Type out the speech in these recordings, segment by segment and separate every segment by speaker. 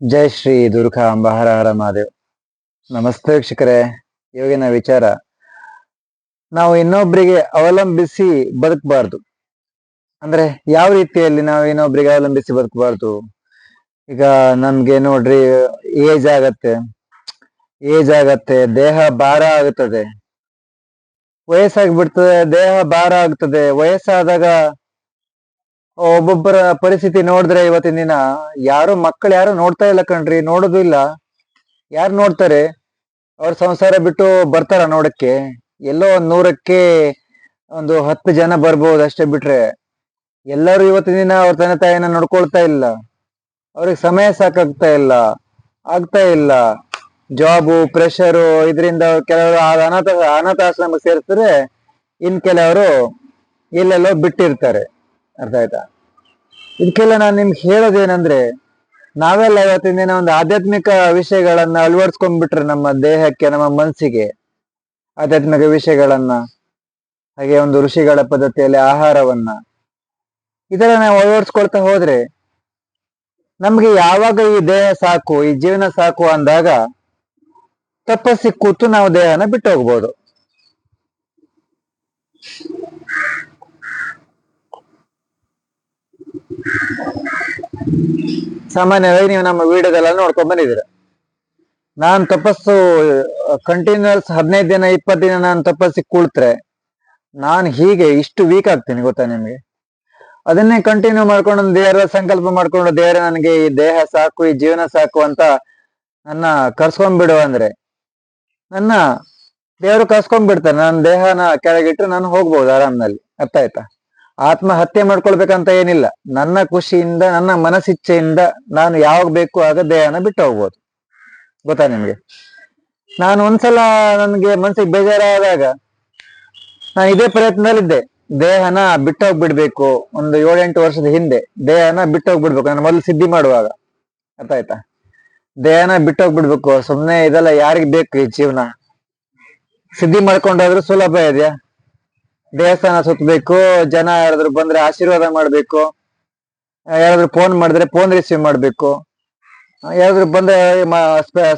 Speaker 1: ಜೈ ಶ್ರೀ ದುರ್ಗಾ ಅಂಬ ಹರ ಹರ ಮಹಾದೇವ್. ನಮಸ್ತೆ ವೀಕ್ಷಕರೇ, ಇವಾಗಿನ ವಿಚಾರ. ನಾವು ಇನ್ನೊಬ್ಬರಿಗೆ ಅವಲಂಬಿಸಿ ಬದುಕಬಾರ್ದು. ಅಂದ್ರೆ ಯಾವ ರೀತಿಯಲ್ಲಿ ನಾವು ಇನ್ನೊಬ್ಬರಿಗೆ ಅವಲಂಬಿಸಿ ಬದುಕಬಾರ್ದು? ಈಗ ನಮ್ಗೆ ನೋಡ್ರಿ, ಏಜ್ ಆಗತ್ತೆ ಏಜ್ ಆಗತ್ತೆ, ದೇಹ ಭಾರ ಆಗುತ್ತದೆ. ವಯಸ್ಸಾಗಿ ಬಿಡ್ತದೆ ದೇಹ ಭಾರ ಆಗ್ತದೆ. ವಯಸ್ಸಾದಾಗ ಒಬ್ಬೊಬ್ಬರ ಪರಿಸ್ಥಿತಿ ನೋಡಿದ್ರೆ ಇವತ್ತಿನ ದಿನ ಯಾರು ಮಕ್ಕಳು ಯಾರು ನೋಡ್ತಾ ಇಲ್ಲ ಕಣ್ರಿ, ನೋಡೋದು ಇಲ್ಲ. ಯಾರು ನೋಡ್ತಾರೆ? ಅವ್ರ ಸಂಸಾರ ಬಿಟ್ಟು ಬರ್ತಾರ ನೋಡಕ್ಕೆ. ಎಲ್ಲೋ ಒಂದ್ ನೂರಕ್ಕೆ ಒಂದು ಹತ್ತು ಜನ ಬರ್ಬೋದು ಅಷ್ಟೇ ಬಿಟ್ರೆ. ಎಲ್ಲರೂ ಇವತ್ತಿನ ದಿನ ಅವ್ರ ತಂದೆ ತಾಯಿನ ನೋಡ್ಕೊಳ್ತಾ ಇಲ್ಲ. ಅವ್ರಿಗೆ ಸಮಯ ಸಾಕಾಗ್ತಾ ಇಲ್ಲ, ಆಗ್ತಾ ಇಲ್ಲ. ಜಾಬು, ಪ್ರೆಷರು, ಇದರಿಂದ ಕೆಲವರು ಅನಾಥ, ಅನಾಥಾಶ್ರಮಕ್ಕೆ ಸೇರ್ತಾರೆ ಇನ್ ಕೆಲವರು ಎಲ್ಲೆಲ್ಲೋ ಬಿಟ್ಟಿರ್ತಾರೆ. ಅರ್ಥ ಆಯ್ತಾ? ಇದಕ್ಕೆಲ್ಲ ನಾನು ನಿಮ್ಗೆ ಹೇಳೋದೇನಂದ್ರೆ, ನಾವೆಲ್ಲ ಇವತ್ತಿನ ದಿನ ಒಂದು ಆಧ್ಯಾತ್ಮಿಕ ವಿಷಯಗಳನ್ನ ಅಳವಡಿಸ್ಕೊಂಡ್ಬಿಟ್ರೆ ನಮ್ಮ ದೇಹಕ್ಕೆ, ನಮ್ಮ ಮನಸ್ಸಿಗೆ ಆಧ್ಯಾತ್ಮಿಕ ವಿಷಯಗಳನ್ನ, ಹಾಗೆ ಒಂದು ಋಷಿಗಳ ಪದ್ಧತಿಯಲ್ಲಿ ಆಹಾರವನ್ನ ಇದೆಲ್ಲ ನಾವು ಅಳವಡಿಸ್ಕೊಳ್ತಾ ಹೋದ್ರೆ ನಮ್ಗೆ ಯಾವಾಗ ಈ ದೇಹ ಸಾಕು, ಈ ಜೀವನ ಸಾಕು ಅಂದಾಗ ತಪ್ಪಸ್ಸಿ ಕೂತು ನಾವು ದೇಹನ ಬಿಟ್ಟು ಹೋಗ್ಬೋದು. ಸಾಮಾನ್ಯವಾಗಿ ನೀವು ನಮ್ಮ ವಿಡಿಯೋದೆಲ್ಲ ನೋಡ್ಕೊಂಡ್ ಬಂದಿದ್ದೀರ. ನಾನು ತಪಸ್ಸು ಕಂಟಿನ್ಯೂಸ್ ಹದಿನೈದು ದಿನ, ಇಪ್ಪತ್ತು ದಿನ ನಾನು ತಪಸ್ಸಿಗೆ ಕುಳಿತ್ರೆ, ನಾನು ಹೀಗೆ ಇಷ್ಟು ವೀಕ್ ಆಗ್ತೀನಿ ಗೊತ್ತಾ ನಿಮಗೆ? ಅದನ್ನೇ ಕಂಟಿನ್ಯೂ ಮಾಡ್ಕೊಂಡು ದೇವರ ಸಂಕಲ್ಪ ಮಾಡ್ಕೊಂಡು ದೇವರ ನನಗೆ ಈ ದೇಹ ಸಾಕು, ಈ ಜೀವನ ಸಾಕು ಅಂತ ನನ್ನ ಕರ್ಸ್ಕೊಂಡ್ಬಿಡು ಅಂದ್ರೆ, ನನ್ನ ದೇವರು ಕರ್ಸ್ಕೊಂಡ್ಬಿಡ್ತಾರೆ ನನ್ನ ದೇಹನ ಕೆಳಗಿಟ್ಟು ನಾನು ಹೋಗ್ಬೋದು ಆರಾಮ್ನಲ್ಲಿ. ಅರ್ಥ ಆಯ್ತಾ? ಆತ್ಮಹತ್ಯೆ ಮಾಡ್ಕೊಳ್ಬೇಕಂತ ಏನಿಲ್ಲ. ನನ್ನ ಖುಷಿಯಿಂದ, ನನ್ನ ಮನಸ್ಸಿಚ್ಛೆಯಿಂದ ನಾನು ಯಾವಾಗ ಬೇಕು ಆಗ ದೇಹನ ಬಿಟ್ಟು ಹೋಗ್ಬೋದು. ಗೊತ್ತಾ ನಿಮ್ಗೆ? ನಾನು ಒಂದ್ಸಲ ನನಗೆ ಮನ್ಸಿಗೆ ಬೇಜಾರಾದಾಗ ನಾನು ಇದೇ ಪ್ರಯತ್ನದಲ್ಲಿದ್ದೆ. ದೇಹನ ಬಿಟ್ಟೋಗ್ಬಿಡ್ಬೇಕು ಒಂದು ಏಳೆಂಟು ವರ್ಷದ ಹಿಂದೆ ದೇಹನ ಬಿಟ್ಟೋಗ್ಬಿಡ್ಬೇಕು ನಾನು ಮೊದಲು ಸಿದ್ಧಿ ಮಾಡುವಾಗ. ಅರ್ಥ ಆಯ್ತಾ ದೇಹನ ಬಿಟ್ಟೋಗ್ಬಿಡ್ಬೇಕು ಸುಮ್ಮನೆ ಇದೆಲ್ಲ ಯಾರಿಗೆ ಬೇಕು ಈ ಜೀವನ? ಸಿದ್ಧಿ ಮಾಡ್ಕೊಂಡಾದ್ರೂ ಸುಲಭ ಇದೆಯಾ? ದೇವಸ್ಥಾನ ಸುತ್ತಬೇಕು ಜನ ಯಾರಾದ್ರು ಬಂದ್ರೆ ಆಶೀರ್ವಾದ ಮಾಡ್ಬೇಕು ಯಾರಾದ್ರೂ ಫೋನ್ ಮಾಡಿದ್ರೆ ಫೋನ್ ರಿಸೀವ್ ಮಾಡ್ಬೇಕು ಯಾರಾದ್ರು ಬಂದ್ರೆ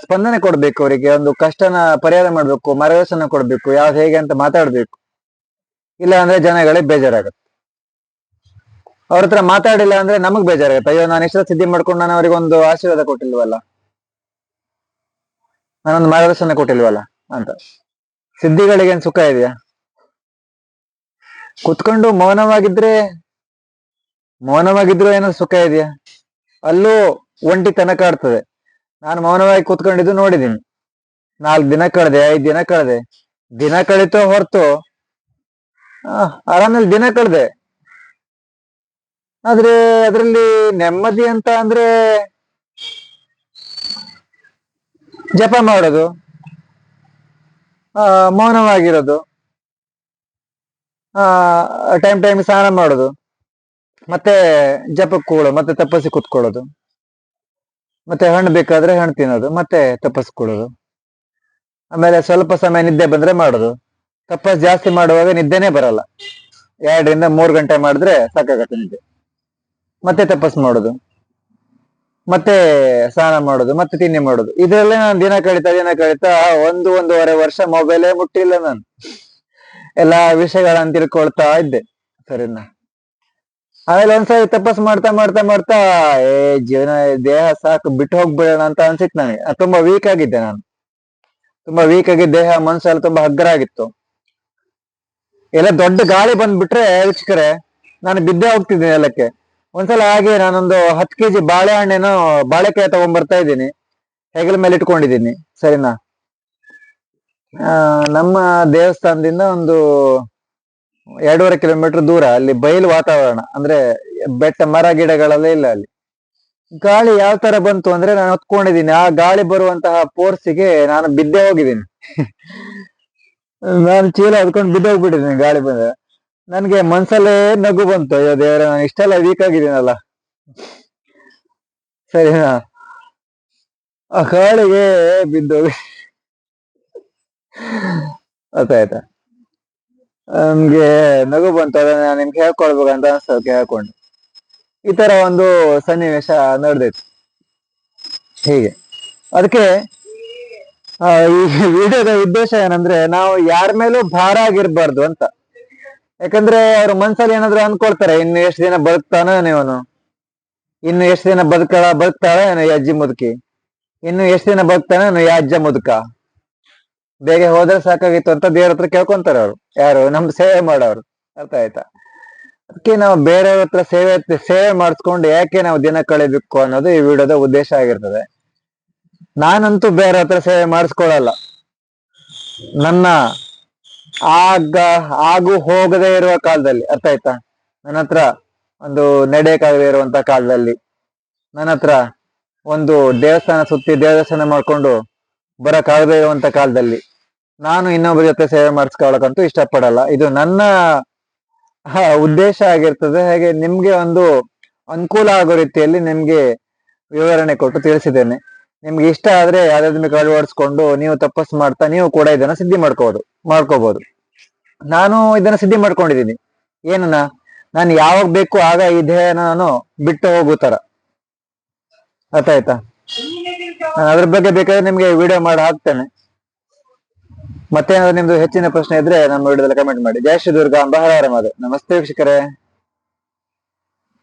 Speaker 1: ಸ್ಪಂದನೆ ಕೊಡ್ಬೇಕು ಅವರಿಗೆ, ಒಂದು ಕಷ್ಟನ ಪರಿಹಾರ ಮಾಡ್ಬೇಕು, ಮಾರ್ಗದರ್ಶನ ಕೊಡ್ಬೇಕು, ಯಾವ್ದು ಹೇಗೆ ಅಂತ ಮಾತಾಡ್ಬೇಕು. ಇಲ್ಲ ಅಂದ್ರೆ ಜನಗಳಿಗೆ ಬೇಜಾರಾಗುತ್ತೆ. ಅವ್ರ ಹತ್ರ ಮಾತಾಡಿಲ್ಲ ಅಂದ್ರೆ ನಮಗ್ ಬೇಜಾರಾಗುತ್ತೆ. ಅಯ್ಯೋ, ನಾನು ಇಷ್ಟ ಸಿದ್ಧಿ ಮಾಡ್ಕೊಂಡು ನಾನು ಅವ್ರಿಗೆ ಒಂದು ಆಶೀರ್ವಾದ ಕೊಟ್ಟಿಲ್ವಲ್ಲ? ನಾನೊಂದು ಮಾರ್ಗದರ್ಶನ ಕೊಟ್ಟಿಲ್ವಲ್ಲ ಅಂತ. ಸಿದ್ಧಿಗಳಿಗೇನ್ ಸುಖ ಇದೆಯಾ? ಕುತ್ಕೊಂಡು ಮೌನವಾಗಿದ್ರೆ, ಮೌನವಾಗಿದ್ರು ಏನೋ ಸುಖ ಇದೆಯಾ? ಅಲ್ಲೂ ಒಂಟಿತನ ಕಾಡ್ತದೆ ನಾನು ಮೌನವಾಗಿ ಕುತ್ಕೊಂಡಿದ್ದು ನೋಡಿದ್ದೀನಿ. ನಾಲ್ಕು ದಿನ ಕಳೆದೆ, ಐದು ದಿನ ಕಳೆದೆ. ದಿನ ಕಳೀತೋ ಹೊರತು ಆರಾಮಲ್ಲಿ ದಿನ ಕಳೆದೆ. ಆದ್ರೆ ಅದ್ರಲ್ಲಿ ನೆಮ್ಮದಿ ಅಂತ ಅಂದ್ರೆ ಜಪ ಮಾಡೋದು, ಆ, ಮೌನವಾಗಿರೋದು. ಟೈಮ್ ಟೈಮ್ ಸ್ನಾನ ಮಾಡೋದು. ಮತ್ತೆ ಜಪಕ್ಕೆ ಕೂಡೋದು ಮತ್ತೆ ತಪಸ್ಸಿ ಕುತ್ಕೊಳ್ಳೋದು. ಮತ್ತೆ ಹಣ್ಣು ಬೇಕಾದ್ರೆ ಹಣ್ಣು ತಿನ್ನೋದು, ಮತ್ತೆ ತಪಸ್ ಕೊಡೋದು. ಆಮೇಲೆ ಸ್ವಲ್ಪ ಸಮಯ ನಿದ್ದೆ ಬಂದ್ರೆ ಮಾಡೋದು. ತಪಸ್ ಜಾಸ್ತಿ ಮಾಡುವಾಗ ನಿದ್ದೆನೆ ಬರಲ್ಲ. ಎರಡರಿಂದ ಮೂರು ಗಂಟೆ ಮಾಡಿದ್ರೆ ಸಾಕಾಗತ್ತೆ ನಿದ್ದೆ. ಮತ್ತೆ ತಪಸ್ ಮಾಡೋದು. ಮತ್ತೆ ಸ್ನಾನ ಮಾಡೋದು, ಮತ್ತೆ ತಿಂಡಿ ಮಾಡೋದು. ಇದರಲ್ಲೇ ನಾನು ದಿನ ಕಳೀತಾ ದಿನ ಕಳೀತಾ ಒಂದು, ಒಂದೂವರೆ ವರ್ಷ ಮೊಬೈಲೇ ಮುಟ್ಟಿಲ್ಲ ನಾನು. ಎಲ್ಲಾ ವಿಷಯಗಳನ್ನ ತಿಳ್ಕೊಳ್ತಾ ಇದ್ದೆ. ಸರಿನಾ? ಆಮೇಲೆ ಒಂದ್ಸರಿ ತಪಸ್ ಮಾಡ್ತಾ ಮಾಡ್ತಾ ಮಾಡ್ತಾ, ಏ ಜೀವನ ದೇಹ ಸಾಕು, ಬಿಟ್ಟು ಹೋಗ್ಬಿಡೋಣ ಅಂತ ಅನ್ಸಿತ್ತು ನನಗೆ. ನಾನ್ ತುಂಬಾ ವೀಕ್ ಆಗಿದ್ದೆ ನಾನು. ತುಂಬಾ ವೀಕ್ ಆಗಿ ದೇಹ, ಮನ್ಸೆಲ್ಲ ತುಂಬಾ ಹಗ್ಗರ ಆಗಿತ್ತು ಎಲ್ಲ ದೊಡ್ಡ ಗಾಳಿ ಬಂದ್ಬಿಟ್ರೆ, ವೀಕ್ಷಕರೆ, ನಾನು ಬಿದ್ದೆ ಹೋಗ್ತಿದ್ದೀನಿ ಎಲ್ಲಕ್ಕೆ ಒಂದ್ಸಲ ಹಾಗೆ ನಾನೊಂದು ಹತ್ತು ಕೆಜಿ ಬಾಳೆಹಣ್ಣೇನೋ ಬಾಳೆಕಾಯಿ ತಗೊಂಡ್ಬರ್ತಾ ಇದ್ದೀನಿ. ಹೆಗಲ ಮೇಲೆ ಇಟ್ಕೊಂಡಿದ್ದೀನಿ. ಸರಿನಾ? ನಮ್ಮ ದೇವಸ್ಥಾನದಿಂದ ಒಂದು ಎರಡೂವರೆ ಕಿಲೋಮೀಟರ್ ದೂರ, ಅಲ್ಲಿ ಬಯಲು ವಾತಾವರಣ, ಅಂದ್ರೆ ಬೆಟ್ಟ, ಮರ, ಗಿಡಗಳೆಲ್ಲ ಇಲ್ಲ ಅಲ್ಲಿ. ಗಾಳಿ ಯಾವ ತರ ಬಂತು ಅಂದ್ರೆ ನಾನು ಹೊತ್ಕೊಂಡಿದ್ದೀನಿ. ಆ ಗಾಳಿ ಬರುವಂತಹ ಫೋರ್ಸಿಗೆ ನಾನು ಬಿದ್ದೆ ಹೋಗಿದ್ದೀನಿ. ನಾನು ಚೀಲ ಹೊತ್ಕೊಂಡು ಬಿದ್ದೋಗ್ಬಿಟ್ಟಿದ್ದೀನಿ ಗಾಳಿ ಬಂದ ನನ್ಗೆ ಮನ್ಸಲ್ಲೇ ನಗು ಬಂತು. ಅಯ್ಯೋ ದೇವರ, ನಾನು ಇಷ್ಟೆಲ್ಲ ವೀಕ್ ಆಗಿದ್ದೀನಲ್ಲ. ಸರಿನಾ? ಆ ಗಾಳಿಗೆ ಬಿದ್ದೋಗಿ. ಗೊತ್ತಾಯ್ತಾ ನಮ್ಗೆ ನಗು ಬಂತು ಅದನ್ನ ನಾನ್ ನಿಮ್ಗೆ ಹೇಳ್ಕೊಳ್ಬೇಕಂತ ಅನ್ಸೋಕೆ ಹೇಳ್ಕೊಂಡು ಈ ತರ ಒಂದು ಸನ್ನಿವೇಶ ನಡೆದಿತ್ತು ಹೀಗೆ. ಅದಕ್ಕೆ ಈ ವಿಡಿಯೋದ ಉದ್ದೇಶ ಏನಂದ್ರೆ, ನಾವು ಯಾರ ಮೇಲೂ ಭಾರ ಆಗಿರ್ಬಾರ್ದು ಅಂತ. ಯಾಕಂದ್ರೆ ಅವ್ರ ಮನ್ಸಲ್ಲಿ ಏನಾದ್ರು ಅನ್ಕೊಳ್ತಾರೆ, ಇನ್ನು ಎಷ್ಟು ದಿನ ಬದುಕ್ತಾನೋ ಇವನು ಇನ್ನು ಎಷ್ಟು ದಿನ ಬದುಕಳ, ಬದುಕ್ತಾಳ ಅಜ್ಜಿ ಮುದುಕಿ. ಇನ್ನು ಎಷ್ಟು ದಿನ ಬದುಕ್ತಾನೆ ಈ ಅಜ್ಜ ಮುದುಕ. ಬೇಗ ಹೋದ್ರೆ ಸಾಕಾಗಿತ್ತು ಅಂತ ದೇವ್ರ ಹತ್ರ ಕೇಳ್ಕೊಂತಾರೆ ಅವ್ರು. ಯಾರು? ನಮ್ ಸೇವೆ ಮಾಡೋರು. ಅರ್ಥ ಆಯ್ತಾ? ಅದಕ್ಕೆ ನಾವು ಬೇರೆಯವ್ರ ಹತ್ರ ಸೇವೆ ಸೇವೆ ಮಾಡಿಸ್ಕೊಂಡು ಯಾಕೆ ನಾವು ದಿನ ಕಳಿಬೇಕು ಅನ್ನೋದು ಈ ವಿಡಿಯೋದ ಉದ್ದೇಶ ಆಗಿರ್ತದೆ. ನಾನಂತೂ ಬೇರೆ ಹತ್ರ ಸೇವೆ ಮಾಡಿಸ್ಕೊಳಲ್ಲ ನನ್ನ ಆಗ, ಆಗು ಹೋಗದೆ ಇರುವ ಕಾಲದಲ್ಲಿ, ಅರ್ಥ ಆಯ್ತಾ? ನನ್ನ ಹತ್ರ ಒಂದು ನಡೆಯಕ್ಕಾಗದೆ ಇರುವಂತ ಕಾಲದಲ್ಲಿ, ನನ್ನ ಹತ್ರ ಒಂದು ದೇವಸ್ಥಾನ ಸುತ್ತಿ ದೇವದರ್ಶನ ಮಾಡ್ಕೊಂಡು ಬರಕ್ಕಾಗದೇ ಇರುವಂತ ಕಾಲದಲ್ಲಿ ನಾನು ಇನ್ನೊಬ್ಬರ ಜೊತೆ ಸೇವೆ ಮಾಡಿಸ್ಕೊಳಕ್ಕಂತೂ ಇಷ್ಟಪಡಲ್ಲ. ಇದು ನನ್ನ ಉದ್ದೇಶ ಆಗಿರ್ತದೆ. ಹಾಗೆ ನಿಮ್ಗೆ ಒಂದು ಅನುಕೂಲ ಆಗೋ ರೀತಿಯಲ್ಲಿ ನಿಮ್ಗೆ ವಿವರಣೆ ಕೊಟ್ಟು ತಿಳಿಸಿದ್ದೇನೆ. ನಿಮ್ಗೆ ಇಷ್ಟ ಆದ್ರೆ ಯಾವ್ದಾದ್ರು ಅಳವಡಿಸ್ಕೊಂಡು ನೀವು ತಪಸ್ಸು ಮಾಡ್ತಾ ನೀವು ಕೂಡ ಇದನ್ನ ಸಿದ್ಧಿ ಮಾಡ್ಕೋಬಹುದು ಮಾಡ್ಕೋಬಹುದು ನಾನು ಇದನ್ನ ಸಿದ್ಧಿ ಮಾಡ್ಕೊಂಡಿದ್ದೀನಿ. ಏನನ್ನ ನಾನು ಯಾವಾಗ ಬೇಕು ಆಗ ಈ ದೇಹನ ನಾನು ಬಿಟ್ಟು ಹೋಗೋ ತರ. ಅರ್ಥ ಆಯ್ತಾ? ಅದ್ರ ಬಗ್ಗೆ ಬೇಕಾದ್ರೆ ನಿಮ್ಗೆ ವಿಡಿಯೋ ಮಾಡಿ ಹಾಕ್ತೇನೆ. ಮತ್ತೇನಾದ್ರು ನಿಮ್ದು ಹೆಚ್ಚಿನ ಪ್ರಶ್ನೆ ಇದ್ರೆ ನಮ್ಮ ವಿಡಿಯೋದಲ್ಲಿ ಕಮೆಂಟ್ ಮಾಡಿ ಜಯ ಶ್ರೀ ದುರ್ಗಾ ಅಂಬ ಹರ. ನಮಸ್ತೆ ವೀಕ್ಷಕರೇ